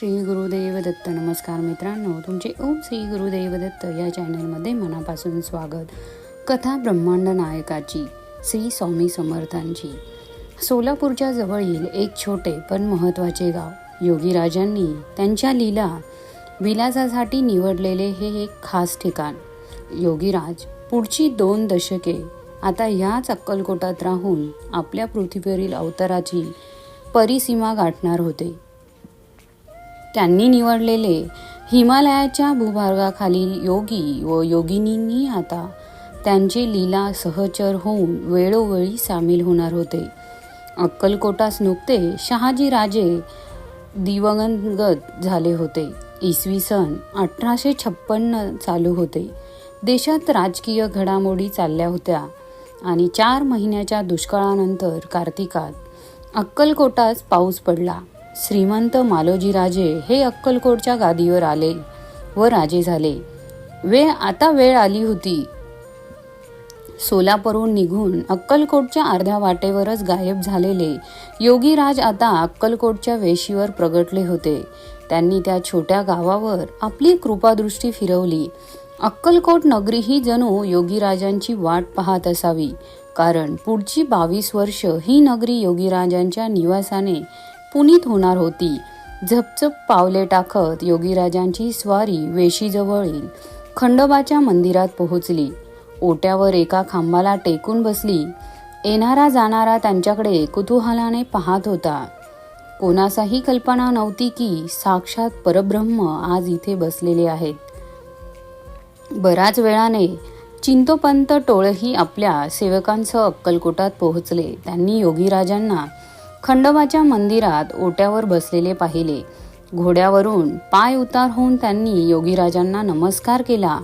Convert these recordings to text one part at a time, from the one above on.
श्री गुरुदेव दत्त नमस्कार मित्रांनो तुमचे ओम श्री गुरुदेव दत्त या चॅनलमध्ये मनापासून स्वागत. कथा ब्रह्मांड नायकाची श्री स्वामी समर्थांची. सोलापूरच्या जवळील एक छोटे पण महत्त्वाचे गाव योगीराजांनी त्यांच्या लीला विलासासाठी निवडलेले हे एक खास ठिकाण. योगीराज पुढची दोन दशके आता ह्याच अक्कलकोटात राहून आपल्या पृथ्वीवरील अवताराची परिसीमा गाठणार होते. त्यांनी निवडलेले हिमालयाच्या भूभागाखालील योगी व योगिनींनी आता त्यांची लीला सहचर होऊन वेळोवेळी सामील होणार होते. अक्कलकोटास नुकते शहाजी राजे दिवंगत झाले होते. इसवी सन अठराशे छप्पन्न चालू होते. देशात राजकीय घडामोडी चालल्या होत्या आणि चार महिन्याच्या दुष्काळानंतर कार्तिकात अक्कलकोटास पाऊस पडला. श्रीमंत मालोजी राजे हे अक्कलकोटच्या गादीवर आले व राजे झाले. वेळ आता वेळ आली होती. सोलापूरहून निघून अक्कलकोटच्या अर्ध्या वाटेवरच गायब झालेले योगीराज आता अक्कलकोटच्या वेशीवर प्रगटले होते. त्यांनी त्या छोट्या गावावर आपली कृपादृष्टी फिरवली. अक्कलकोट नगरी ही जणू योगीराजांची वाट पाहत असावी. कारण पुढची बावीस वर्ष ही नगरी योगीराजांच्या निवासाने पुनीत होणार होती. झपझप पावले टाकत योगीराजांची स्वारी वेशीजवळील खंडोबाच्या मंदिरात पोहोचली. ओट्यावर एका खांबाला टेकून बसली. येणारा जाणारा त्यांच्याकडे कुतूहलाने पाहत होता. कोणाचाही कल्पना नव्हती की साक्षात परब्रह्म आज इथे बसलेले आहेत. बराच वेळाने चिंतोपंत टोळही आपल्या सेवकांसह अक्कलकोटात पोहोचले. त्यांनी योगीराजांना खंडोबाच्या मंदिरात ओट्यावर बसलेले पाहिले. घोड्यावरून पाय उतार होऊन त्यांनी योगीराजांना नमस्कार केला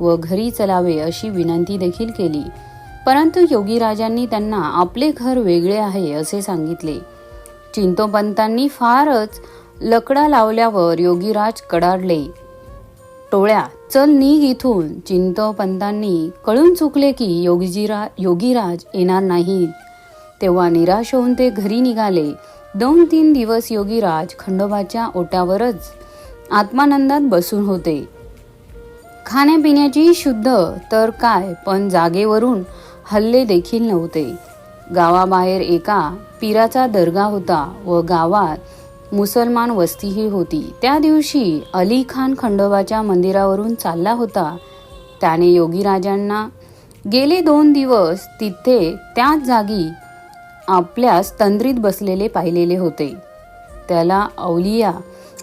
व घरी चलावे अशी विनंती देखील केली. परंतु योगीराजांनी त्यांना आपले घर वेगळे आहे असे सांगितले. चिंतोपंतांनी फारच लकडा लावल्यावर योगीराज कडाडले. टोळ्या चल निघ इथून चिंतोपंतांनी कळून चुकले की योगीजीरा योगीराज येणार नाहीत. तेव्हा निराश होऊन ते घरी निघाले. दोन तीन दिवस योगीराज खंडोबाच्या ओट्यावरच आत्मानंदात बसून होते. खाण्यापिण्याची शुद्ध तर काय पण जागेवरून हल्ले देखील नव्हते. गावाबाहेर एका पीराचा दर्गा होता व गावात मुसलमान वस्तीही होती. त्या दिवशी अली खान खंडोबाच्या मंदिरावरून चालला होता. त्याने योगीराजांना गेले दोन दिवस तिथे त्याच जागी आपल्यास तंद्रीत बसलेले पाहिलेले होते. त्याला अवलिया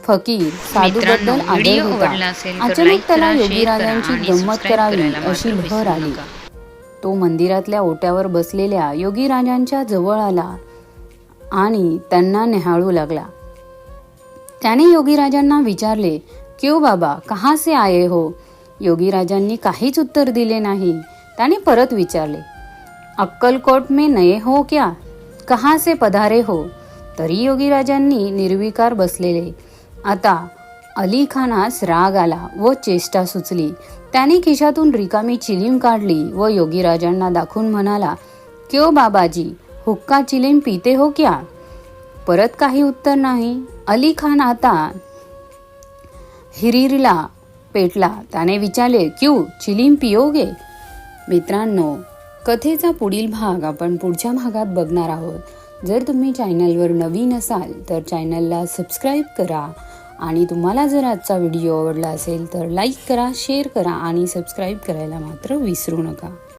फकीर साधूबद्दल आदर होता. अचानक त्याला योगीराजांची गंमत करावी अशी लहर विसरू आली. तो मंदिरातल्या ओट्यावर बसलेल्या योगीराजांच्या जवळ आला आणि त्यांना निहाळू लागला. त्याने योगीराजांना विचारले क्यों बाबा कहाँ से आये हो? योगीराजांनी काहीच उत्तर दिले नाही. त्याने परत विचारले अक्कलकोट में नये हो क्या? कहाँ से पधारे हो? तरी योगीराजांनी निर्विकार बसलेले. आता अली खानास राग आला व चेष्टा सुचली. त्याने खिशातून रिकामी चिलीम काढली व योगीराजांना दाखवून म्हणाला क्यो बाबाजी हुक्का चिलीम पिते हो क्या? परत काही उत्तर नाही. अली खान आता हिरीरला पेटला. त्याने विचारले क्यू चिलीम पियोगे? मित्रांनो कथेचा पुढील भाग आपण पुढच्या भागात बघणार आहोत. जर तुम्ही चॅनलवर नवीन असाल तर चॅनलला सबस्क्राईब करा आणि तुम्हाला जर आजचा व्हिडिओ आवडला असेल तर लाईक करा शेअर करा आणि सबस्क्राईब करायला मात्र विसरू नका.